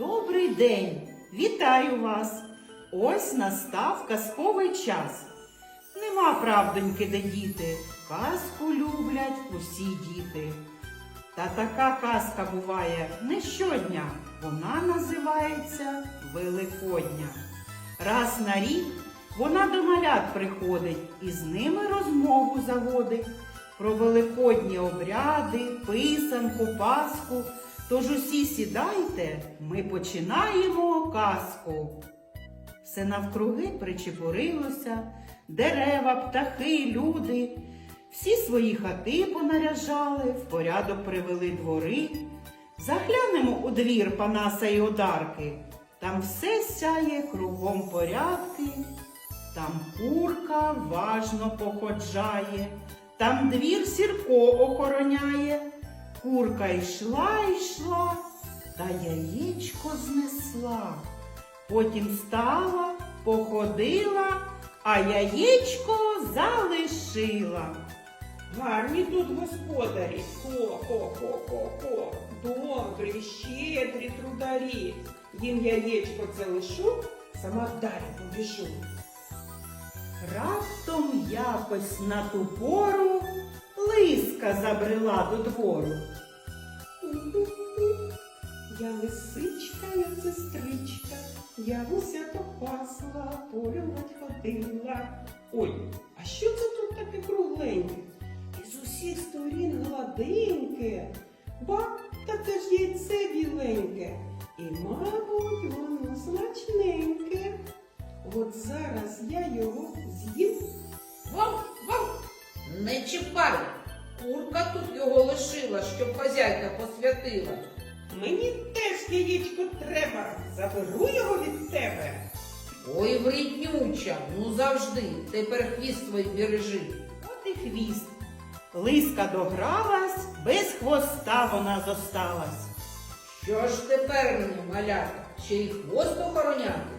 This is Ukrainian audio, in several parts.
Добрий день! Вітаю вас! Ось настав казковий час. Нема правдоньки, де діти. Казку люблять усі діти. Та така казка буває не щодня. Вона називається Великодня. Раз на рік вона до малят приходить і з ними розмову заводить про великодні обряди, писанку, пасху. Тож усі сідайте, ми починаємо казку. Все навкруги причепурилося, дерева, птахи, люди. Всі свої хати понаряжали, в порядок привели двори. Заглянемо у двір Панаса і Одарки. Там все сяє кругом порядки. Там курка важно походжає, там двір сірко охороняє. Курка йшла, йшла, та яєчко знесла. Потім стала, походила, а яєчко залишила. Гарні тут господарі. Хо-хо-хо-хо-хо. Добрі, щедрі трударі. Їм яєчко це лишу, сама далі побіжу. Раптом якось на ту пору лиска забрела до двору. Я лисичка, я сестричка, я уся попасла, полювать ходила. Ой, а що це тут таке кругленьке? Із усіх сторін гладеньке. Ба, та це ж яйце біленьке. І, мабуть, воно смачненьке. От зараз я його з'їм. Вов, вов, не чіпай. Курка тут його лишила, щоб хазяйка посвятила. Мені теж яєчко треба. Заберу його від тебе. Ой, вреднюча, ну завжди, тепер хвіст твій бережи. От і хвіст. Лиска догралась, без хвоста вона зосталась. Що ж тепер мені, малята, ще й хвост охороняти?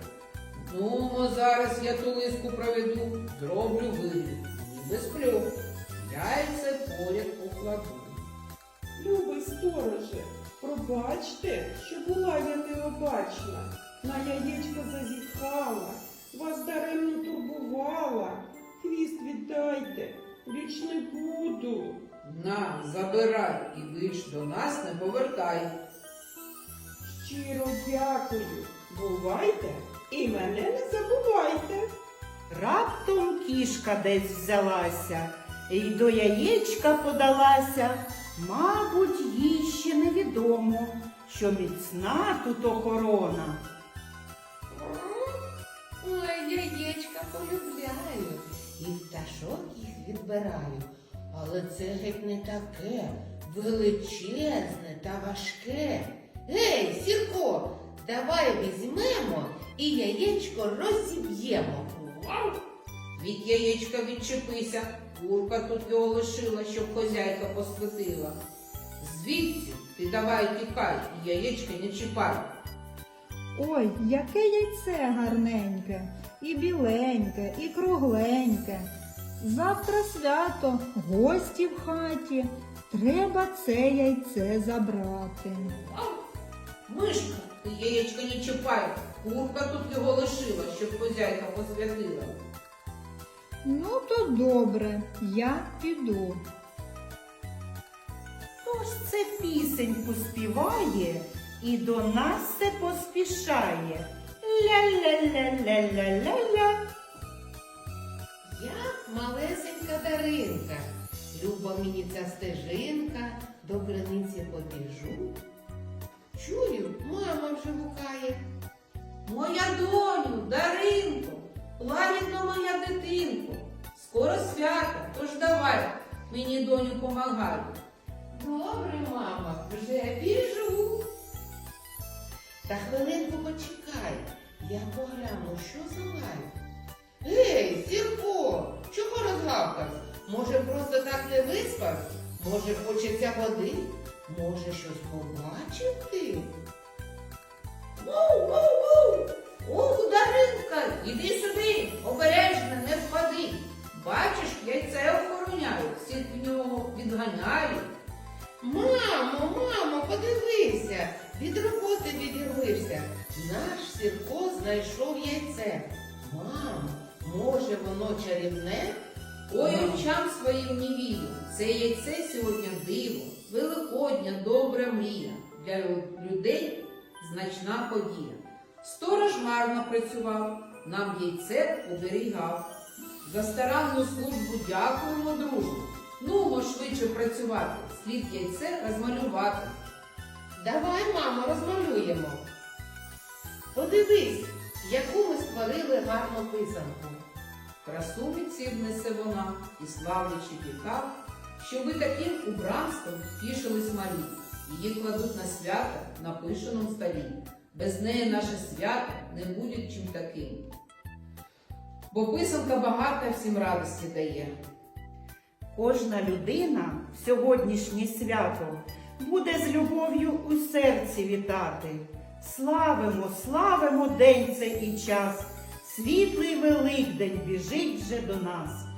Ну, зараз я ту лиску проведу, зроблю вигляд, ніби сплю. Яйце поряд покладу. Любий стороже, пробачте, що була я необачна. На яєчко зазіхала, вас даремно турбувала. Хвіст віддайте, більш не буду. На, забирай і більш до нас не повертай. Щиро дякую. Бувайте і мене не забувайте. Раптом кішка десь взялася і до яєчка подалася. Мабуть, їй ще невідомо, що міцна тут охорона. Ой, яєчка полюбляю, і пташок їх відбираю. Але це геть не таке величезне та важке. Гей, Сірко, давай візьмемо і яєчко розіб'ємо. Від яєчка відчепися, курка тут його лишила, щоб хозяйка посвятила. Звідси ти давай тікай, і яєчка не чіпай. Ой, яке яйце гарненьке, і біленьке, і кругленьке. Завтра свято, гості в хаті. Треба це яйце забрати. Мишка, ти яєчка не чіпай, курка тут його лишила, щоб хозяйка посвятила. Ну, то добре, я піду. Хто ж це пісеньку співає і до нас все поспішає? Ля-ля-ля-ля-ля-ля-ля. Я малесенька Даринка. Люба мені ця стежинка, до криниці побіжу. Гукає. Моя доню, Даринко, лагідно моя дитинко, скоро свято, тож давай, мені доню помагай. Добре, мама, вже біжу. Та хвилинку почекай, я погляну, що за лай. Гей, Сірко, чого розгавкався? Може, просто так не виспав? Може, хочеться води? Може, щось побачив ти? Воу, воу, воу! Ох, Даринка, іди сюди, обережно, не впади. Бачиш, яйце охороняю, всіх в нього відганяю. Мамо, мамо, подивися, від роботи відірвився. знайшов яйце. Мам, може воно чарівне? Ой, очам своїм не вірю. Це яйце сьогодні диво, великодня, добра мрія. Для людей значна подія. Сторож марно працював, нам яйце оберігав. За старанну службу дякуємо, дружно. Нумо швидше працювати, слід яйце розмалювати. Давай, мамо, розмалюємо. Подивись, яку ми створили гарну писанку. Красу від несе вона і славлячи вікав, що ви таким убранством тішились малі. Її кладуть на свято на пишеному столі. Без неї наше свято не буде чим таким. Бо писанка багата всім радості дає. Кожна людина в сьогоднішнє свято буде з любов'ю у серці вітати. Славимо, славимо день цей і час. Світлий Великдень біжить вже до нас.